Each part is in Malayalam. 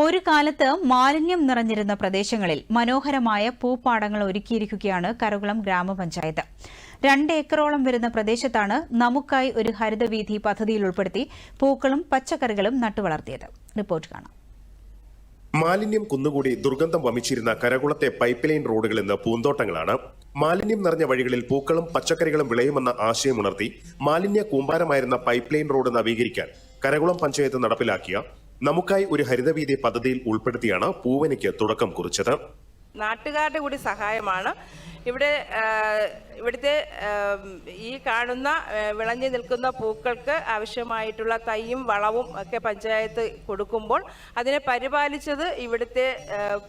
ഒരു കാലത്ത് മാലിന്യം നിറഞ്ഞിരുന്ന പ്രദേശങ്ങളിൽ മനോഹരമായ പൂപ്പാടങ്ങൾ ഒരുക്കിയിരിക്കുകയാണ് കരകുളം ഗ്രാമപഞ്ചായത്ത്. രണ്ട് ഏക്കറോളം വരുന്ന പ്രദേശത്താണ് നമുക്കായി ഒരു ഹരിതവീഥി പദ്ധതിയിൽ ഉൾപ്പെടുത്തി പൂക്കളും പച്ചക്കറികളും നട്ടുവളർത്തിയത്. റിപ്പോർട്ട് കാണാം. മാലിന്യം കുന്നുകൂടി ദുർഗന്ധം വമിച്ചിരുന്ന കരകുളത്തെ പൈപ്പ് ലൈൻ റോഡുകളിൽ നിന്ന് പൂന്തോട്ടങ്ങളാണ്. മാലിന്യം നിറഞ്ഞ വഴികളിൽ പൂക്കളും പച്ചക്കറികളും വിളയുമെന്ന ആശയമുണർത്തി മാലിന്യ കൂമ്പാരമായിരുന്ന പൈപ്പ് ലൈൻ റോഡ് നവീകരിക്കാൻ കരകുളം പഞ്ചായത്ത് നടപ്പിലാക്കിയ നമുക്കായി ഒരു ഹരിതവീതി പദ്ധതിയിൽ ഉൾപ്പെടുത്തിയാണ് പൂവനിക്ക് തുടക്കം കുറിച്ചത്. നാട്ടുകാരുടെ കൂടി സഹായമാണ്. ഇവിടെ ഇവിടുത്തെ ഈ കാണുന്ന വിളഞ്ഞു നിൽക്കുന്ന പൂക്കൾക്ക് ആവശ്യമായിട്ടുള്ള തൈയും വളവും ഒക്കെ പഞ്ചായത്ത് കൊടുക്കുമ്പോൾ അതിനെ പരിപാലിച്ചത് ഇവിടുത്തെ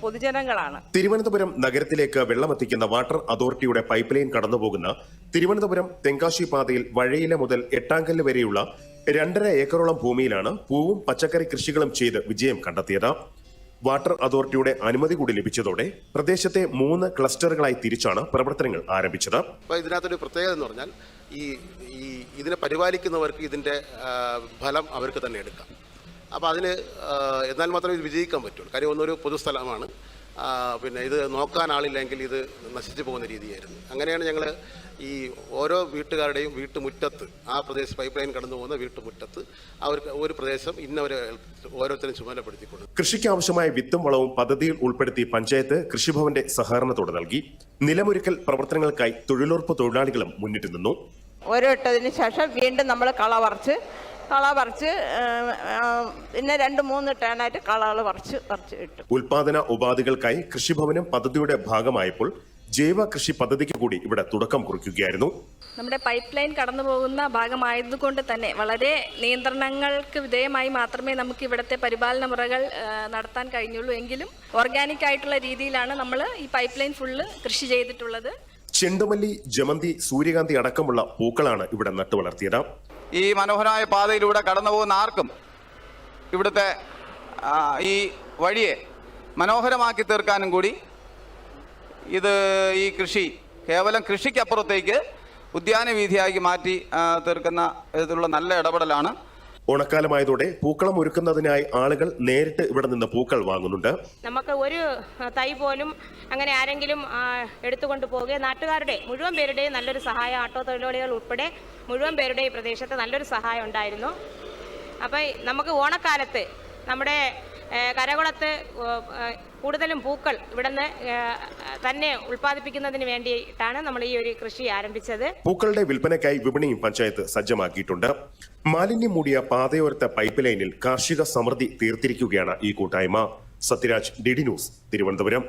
പൊതുജനങ്ങളാണ്. തിരുവനന്തപുരം നഗരത്തിലേക്ക് വെള്ളമെത്തിക്കുന്ന വാട്ടർ അതോറിറ്റിയുടെ പൈപ്പ് ലൈൻ കടന്നുപോകുന്ന തിരുവനന്തപുരം തെങ്കാശി പാതയിൽ വഴയില മുതൽ എട്ടാങ്കല്ല് വരെയുള്ള രണ്ടര ഏക്കറോളം ഭൂമിയിലാണ് പൂവും പച്ചക്കറി കൃഷികളും ചെയ്ത് വിജയം കണ്ടെത്തിയത്. വാട്ടർ അതോറിറ്റിയുടെ അനുമതി കൂടി ലഭിച്ചതോടെ പ്രദേശത്തെ മൂന്ന് ക്ലസ്റ്ററുകളായി തിരിച്ചാണ് പ്രവർത്തനങ്ങൾ ആരംഭിച്ചത്. ഇതിനകത്തൊരു പ്രത്യേകത എന്ന് പറഞ്ഞാൽ ഈ ഈ ഇതിനെ പരിപാലിക്കുന്നവർക്ക് ഇതിന്റെ ഫലം അവർക്ക് തന്നെ എടുക്കാം. അപ്പോൾ അതിന് എന്നാൽ മാത്രമേ ഇത് വിജയിക്കാൻ പറ്റുള്ളൂ. കാര്യം ഒന്നൊരു പൊതുസ്ഥലമാണ്. പിന്നെ ഇത് നോക്കാൻ ആളില്ലെങ്കിൽ ഇത് നശിച്ചു പോകുന്ന രീതിയായിരുന്നു. അങ്ങനെയാണ് ഞങ്ങൾ ഈ ഓരോ വീട്ടുകാരുടെയും വീട്ടുമുറ്റത്ത് ആ പ്രദേശം പൈപ്പ് ലൈൻ കടന്നു പോകുന്ന വീട്ടുമുറ്റത്ത് അവർക്ക് ഒരു പ്രദേശം ഇന്നവരെ ഓരോരുത്തരും ചുമതലപ്പെടുത്തിക്കൊണ്ട്. കൃഷിക്ക് ആവശ്യമായ വിത്തും വളവും പദ്ധതിയിൽ ഉൾപ്പെടുത്തി പഞ്ചായത്ത് കൃഷിഭവന്റെ സഹകരണത്തോടെ നൽകി. നിലമൊരുക്കൽ പ്രവർത്തനങ്ങൾക്കായി തൊഴിലുറപ്പ് തൊഴിലാളികളും മുന്നിട്ട് നിന്നു. ഓരോ ഇട്ടതിന് ശേഷം വീണ്ടും നമ്മൾ കള പറിച്ച് കള പറിച്ച് പിന്നെ രണ്ട് മൂന്ന് ടേണായിട്ട് കളകൾ പറിച്ച് പറിച്ച് ഇട്ടു. ഉൽപാദന ഉപാധികൾക്കായി കൃഷിഭവനം പദ്ധതിയുടെ ഭാഗമായപ്പോൾ ജൈവ കൃഷി പദ്ധതിക്ക് കൂടി ഇവിടെ തുടക്കം കുറിക്കുകയായിരുന്നു. നമ്മുടെ പൈപ്പ് ലൈൻ കടന്നു പോകുന്ന ഭാഗമായതുകൊണ്ട് തന്നെ വളരെ നിയന്ത്രണങ്ങൾക്ക് വിധേയമായി മാത്രമേ നമുക്ക് ഇവിടുത്തെ പരിപാലന മുറകൾ നടത്താൻ കഴിഞ്ഞുള്ളൂ. എങ്കിലും ഓർഗാനിക് ആയിട്ടുള്ള രീതിയിലാണ് നമ്മൾ ഈ പൈപ്പ് ലൈൻ ഫുള്ള് കൃഷി ചെയ്തിട്ടുള്ളത്. ചെണ്ടുമല്ലി ജമന്തി സൂര്യകാന്തി അടക്കമുള്ള പൂക്കളാണ് ഇവിടെ നട്ടുവളർത്തിയത്. ഈ മനോഹരമായ പാതയിലൂടെ കടന്നു പോകുന്ന ആർക്കും ഇവിടുത്തെ ഈ വഴിയെ മനോഹരമാക്കി തീർക്കാനും കൂടി ഇത് ഈ കൃഷി കേവലം കൃഷിക്കപ്പുറത്തേക്ക് ഉദ്യാന വീതിയാക്കി മാറ്റി തീർക്കുന്ന വിധത്തിലുള്ള നല്ല ഇടപെടലാണ്. ഓണക്കാലമായതോടെ പൂക്കളം ഒരുക്കുന്നതിനായി ആളുകൾ നേരിട്ട് ഇവിടെ നിന്ന് പൂക്കൾ വാങ്ങുന്നുണ്ട്. നമുക്ക് ഒരു തൈ പോലും അങ്ങനെ ആരെങ്കിലും എടുത്തുകൊണ്ട് പോകുക നാട്ടുകാരുടെ മുഴുവൻ പേരുടെയും നല്ലൊരു സഹായം ആട്ടോ തൊഴിലാളികൾ ഉൾപ്പെടെ മുഴുവൻ പേരുടെ ഈ പ്രദേശത്ത് നല്ലൊരു സഹായം ഉണ്ടായിരുന്നു. അപ്പോൾ നമുക്ക് ഓണക്കാലത്ത് നമ്മുടെ കരകുളത്ത് കൂടുതലും പൂക്കൾ ഇവിടുന്ന് തന്നെ ഉൽപ്പാദിപ്പിക്കുന്നതിന് വേണ്ടിയിട്ടാണ് നമ്മൾ ഈ ഒരു കൃഷി ആരംഭിച്ചത്. പൂക്കളുടെ വിൽപ്പനയ്ക്കായി വിപണിയും പഞ്ചായത്ത് സജ്ജമാക്കിയിട്ടുണ്ട്. മാലിന്യം മൂടിയ പാതയോരത്തെ പൈപ്പ് ലൈനിൽ കാർഷിക സമൃദ്ധി തീർത്തിരിക്കുകയാണ് ഈ കൂട്ടായ്മ. Sathyaraj D news Thiruvananthapuram.